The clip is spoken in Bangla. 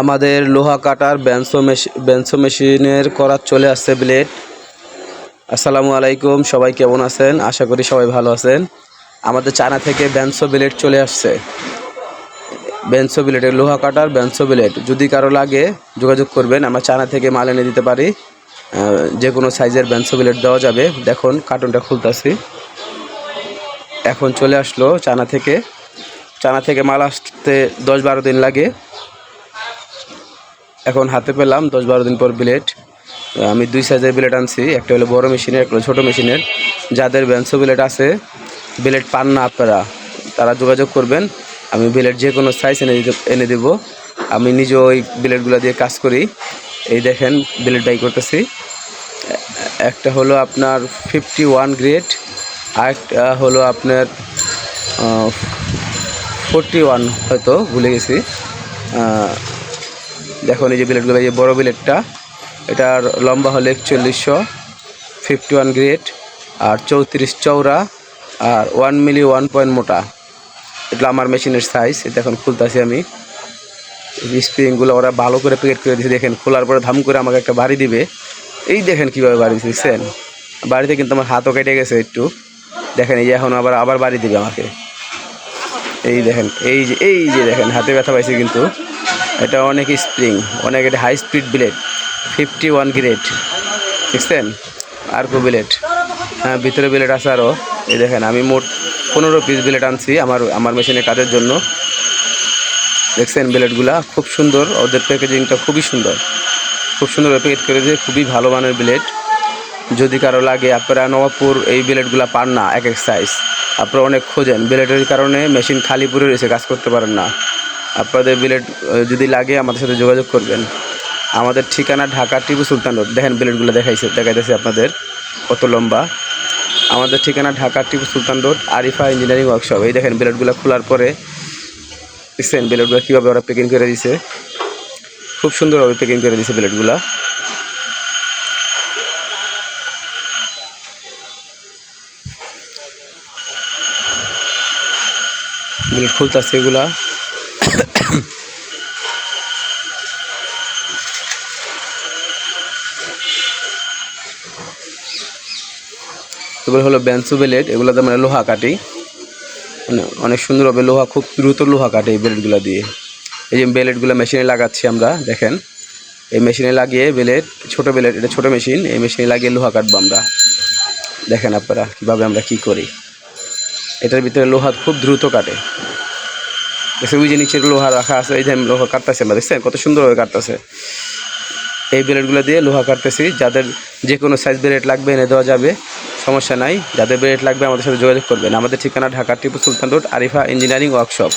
আমাদের লোহা কাটার ব্যান্সো মেশিন ব্যান্সো মেশিনের করার চলে আসছে ব্লেড। আসসালামু আলাইকুম, সবাই কেমন আছেন? আশা করি সবাই ভালো আছেন। আমাদের চায়না থেকে ব্যান্সো ব্লেড চলে আসছে। ব্যান্সো ব্লেডের লোহা কাটার ব্যান্সো ব্লেড। যদি কারও লাগে, যোগাযোগ করবেন, আমরা চায়না থেকে মাল এনে দিতে পারি। যে কোনো সাইজের ব্যান্সো ব্লেড দেওয়া যাবে। দেখুন, কার্টুনটা খুলতেছি। এখন চলে আসলো চায়না থেকে। চায়না থেকে মাল আসতে দশ বারো দিন লাগে। এখন হাতে পেলাম দশ বারো দিন পর ব্লেড আমি দুই সাইজের ব্লেড আনছি। একটা হলো বড় মেশিনের একটা হলো ছোটো মেশিনের যাদের ব্যান্সো ব্লেড আছে ব্লেড পান না আপনারা, তারা যোগাযোগ করবেন। আমি ব্লেড যে কোনো সাইজ এনে এনে দেবো। আমি নিজে ওই ব্লেডগুলো দিয়ে কাজ করি। এই দেখেন ব্লেড ডাই করতেছি। একটা হলো আপনার ফিফটি ওয়ান গ্রেড আর একটা হলো আপনার ফোরটি ওয়ান হয়তো ভুলে গেছি। দেখুন এই যে বিলেটগুলো এই যে বড় বিলেটটা এটার লম্বা হলো একচল্লিশশো ফিফটি ওয়ান গ্রেড আর চৌত্রিশ চৌড়া আর ওয়ান মিলি ওয়ান পয়েন্ট মোটা। এটা আমার মেশিনের সাইজ এটা এখন খুলতেছি আমি। স্প্রিংগুলো ওরা ভালো করে প্যাকেট করে দিয়েছে দেখেন, খোলার পরে ধাম করে আমাকে একটা বাড়ি দিবে। এই দেখেন কীভাবে বাড়ি দিচ্ছেন বাড়িতে কিন্তু আমার হাতও কেটে গেছে একটু। দেখেন, এই যে এখন আবার আবার বাড়ি দিবে আমাকে। এই দেখেন, এই যে এই যে দেখেন, হাতে ব্যথা পাইছে কিন্তু। এটা অনেক স্প্রিং, অনেক এটা high speed blade fifty one grade দেখছেন? আর্কো ব্লেড হ্যাঁ ভিতরে ব্লেড আছে আরও এই দেখেন, আমি মোট পনেরো পিস ব্লেড আনছি আমার আমার মেশিনে কাজের জন্য। দেখছেন ব্লেডগুলা খুব সুন্দর, ওদের প্যাকেজিংটা খুবই সুন্দর। খুব সুন্দর প্যাকেট করে দিয়ে খুবই ভালো মানের ব্লেড যদি কারও লাগে, আপনারা নবাবপুর এই ব্লেডগুলো পান না, এক এক সাইজ আপনারা অনেক খোঁজেন ব্লেডের কারণে মেশিন খালি পড়ে রয়েছে, কাজ করতে পারেন না। আপনাদের আহ, যদি লাগে আমাদের সাথে যোগাযোগ করবেন। আমাদের ঠিকানা ঢাকা টিপু সুলতান রোড দেখেন ব্লেডগুলো দেখাইছে দেখাইতেছে আপনাদের কত লম্বা। আমাদের ঠিকানা Dhaka Tipu Sultan road Arifa engineering workshop এই দেখেন ব্লেডগুলো খোলার পরে দেখছেন ব্লেডগুলো কীভাবে ওরা প্যাকিং করে দিছে। খুব সুন্দরভাবে প্যাকিং করে দিছে ব্লেডগুলা ব্লেড খুলতেছে এগুলা। এগুলো হলো ব্যান্সু বেলেট এগুলোতে মানে লোহা কাটি মানে অনেক সুন্দরভাবে লোহা, খুব দ্রুত লোহা কাটে এই বেলেটগুলো দিয়ে। এই যে বেলেটগুলো মেশিনে লাগাচ্ছি আমরা, দেখেন। এই মেশিনে লাগিয়ে বেলেট, ছোটো বেলেট, এটা ছোটো মেশিন, এই মেশিনে লাগিয়ে লোহা কাটবো আমরা। দেখেন আপনারা কীভাবে আমরা কি করি। এটার ভিতরে লোহা খুব দ্রুত কাটে। দেখছেন ওই যে নিচের লোহা রাখা আছে, এই যে আমি লোহা কাটতেছে আমরা, দেখছেন? কত সুন্দরভাবে কাটতেছে। এই ব্লেডগুলো দিয়ে লোহা কাটতেছি, যাদের যে কোনো সাইজ ব্লেড লাগবে, এনে দেওয়া যাবে, সমস্যা নাই। যাদের ব্লেড লাগবে, আমাদের সাথে যোগাযোগ করবেন। আমাদের ঠিকানা Dhaka Tipu Sultan road, Arifa engineering workshop.